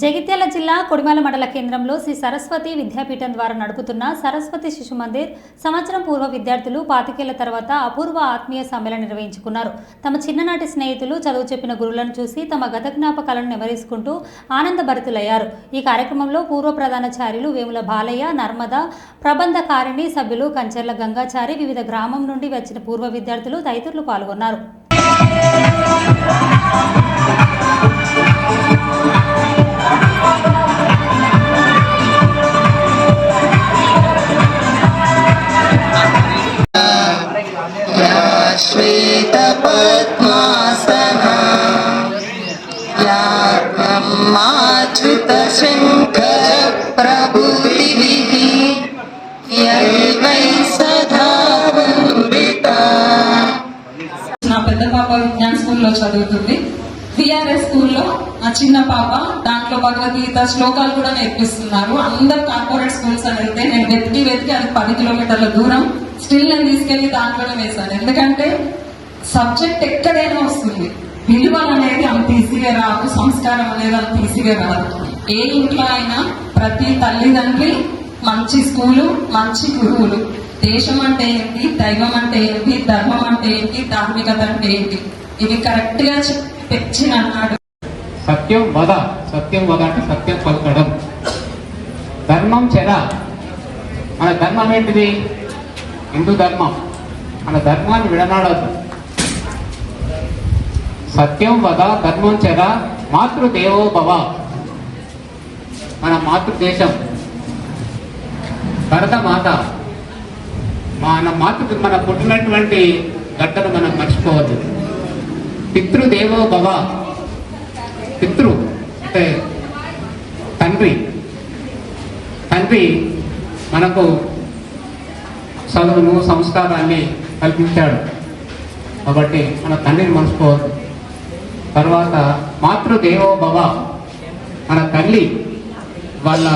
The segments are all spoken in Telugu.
జగిత్యాల జిల్లా కొడిమాల మండల కేంద్రంలో శ్రీ సరస్వతి విద్యాపీఠం ద్వారా నడుపుతున్న సరస్వతి శిశు మందిర్ సంవత్సరం పూర్వ విద్యార్థులు పాతికేళ్ళ తర్వాత అపూర్వ ఆత్మీయ సమ్మేళనం నిర్వహించుకున్నారు. తమ చిన్ననాటి స్నేహితులు చదువు చెప్పిన గురువులను చూసి తమ గత జ్ఞాపకాలను నెమరేసుకుంటూ ఆనందభరితులయ్యారు. ఈ కార్యక్రమంలో పూర్వ ప్రధానాచార్యులు వేముల బాలయ్య నర్మద ప్రబంధకారిణి సభ్యులు కంచెర్ల గంగాచారి వివిధ గ్రామం నుండి వచ్చిన పూర్వ విద్యార్థులు తదితరులు పాల్గొన్నారు. అచ్యుత నా పెద్ద పాప విజ్ఞాన్ స్కూల్లో చదువుతుంది. సిఆర్ఎస్ స్కూల్లో మా చిన్న పాప దాంట్లో భగవద్గీత శ్లోకాలు కూడా నేర్పిస్తున్నారు. అందరు కార్పొరేట్ స్కూల్స్ అని వెళ్తే నేను వెతికి వెతికి అది పది కిలోమీటర్ల దూరం స్టిల్ నేను తీసుకెళ్ళి దాంట్లోనే వేశాను. ఎందుకంటే సబ్జెక్ట్ ఎక్కడైనా వస్తుంది. విలువలు అనేది అంత ఈజీగా రాదు సంస్కారం అనేది అంత ఈజీగా రాదు ఏ ఇంట్లో అయినా ప్రతి తల్లిదండ్రి మంచి స్కూలు మంచి గురువులు. దేశం అంటే ఏంటి? దైవం అంటే ఏంటి? ధర్మం అంటే ఏంటి? ధార్మికత అంటే ఏంటి? ఇవి కరెక్ట్గా తెచ్చిన అన్నాడు సత్యం వద సత్యం వద అంటే సత్యం పలకడం. ధర్మం చెర మన ధర్మం ఏంటిది? హిందూ ధర్మం. మన ధర్మాన్ని విడనాడద్దు సత్యం వద ధర్మం చెర మాతృదేవో భవ. మన మాతృదేశం. భరతమాత. మన మాతృ మన పుట్టినటువంటి గడ్డను మనం మర్చిపోవద్దు. పితృదేవో భవ. పితృ అంటే తండ్రి. తండ్రి మనకు చదువును సంస్కారాన్ని కల్పించాడు. కాబట్టి మన తండ్రిని మర్చిపోవద్దు. తర్వాత మాతృదేవో భవ మన తల్లి వాళ్ళ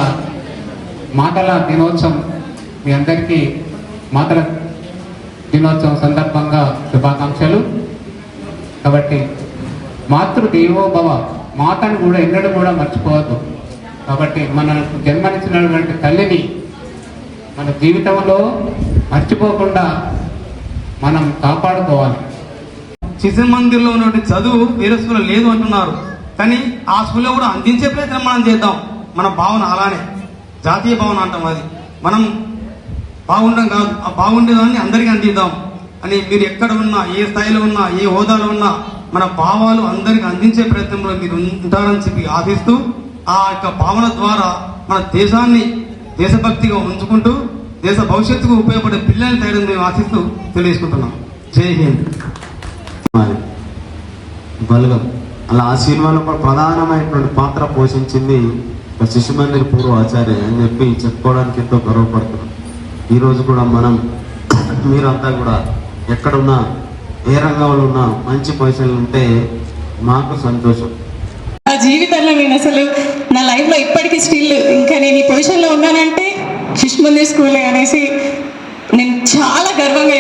మాటల దినోత్సవం మీ అందరికీ మాతల దినోత్సవం సందర్భంగా శుభాకాంక్షలు. కాబట్టి మాతృదేవో భవ మాతను కూడా ఎన్నడూ కూడా మర్చిపోవద్దు. కాబట్టి మనకు జన్మనిచ్చినటువంటి తల్లిని మన జీవితంలో మర్చిపోకుండా మనం కాపాడుకోవాలి. శిశు మందిర్లో ఉన్నటువంటి చదువు వేరే స్కూల్లో లేదు అంటున్నారు. కానీ ఆ స్కూల్లో కూడా అందించే ప్రయత్నం మనం చేద్దాం. మన భావన అలానే. జాతీయ భావన అంటాం అది. మనం బాగుండం కాదు ఆ బాగుండేదాన్ని అందరికీ అందిద్దాం. అని మీరు ఎక్కడ ఉన్నా ఏ స్థాయిలో ఉన్నా ఏ హోదాలో ఉన్నా మన భావాలు అందరికి అందించే ప్రయత్నంలో మీరు ఉంటారని చెప్పి ఆశిస్తూ ఆ యొక్క భావన ద్వారా మన దేశాన్ని దేశభక్తిగా ఉంచుకుంటూ దేశ భవిష్యత్తుకు ఉపయోగపడే పిల్లల్ని తయారు మేము ఆశిస్తూ తెలియజేసుకుంటున్నాం. జై హింద్. బలగం. అలా ఆ సినిమాలో కూడా ప్రధానమైనటువంటి పాత్ర పోషించింది శిశు మందిర్ పూర్వ ఆచార్య అని చెప్పి చెప్పుకోవడానికి ఎంతో గర్వపడుతున్నాం. ఈరోజు కూడా మనం మీరంతా కూడా ఎక్కడున్నా ఏ రంగంలో ఉన్నా మంచి పొజిషన్లు ఉంటే మాకు సంతోషం. నా జీవితంలో నేను అసలు నా లైఫ్లో ఇప్పటికీ స్టిల్ ఇంకా నేను ఈ పొజిషన్లో ఉన్నానంటే శిశు మందిర్ స్కూలే అనేసి నేను చాలా గర్వంగా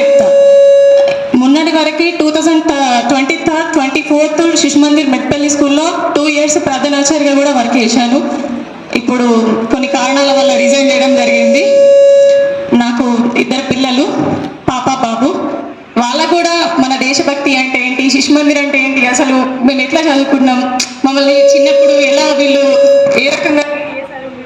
చెప్తాను two thousand twenty third twenty fourth Shishu Mandir Metpalli స్కూల్లో టూ ఇయర్స్ ప్రధానాచార్యగా కూడా వర్క్ చేశాను. ఇప్పుడు కొన్ని కారణాల వల్ల రిజైన్ చేయడం జరిగింది. నాకు ఇద్దరు పిల్లలు పాప బాబు. వాళ్ళకు కూడా మన దేశభక్తి అంటే ఏంటి? శిశు మందిర్ అంటే ఏంటి? అసలు మేము ఎట్లా చదువుకున్నాం? మమ్మల్ని చిన్నప్పుడు ఎలా వీళ్ళు ఏ రకంగా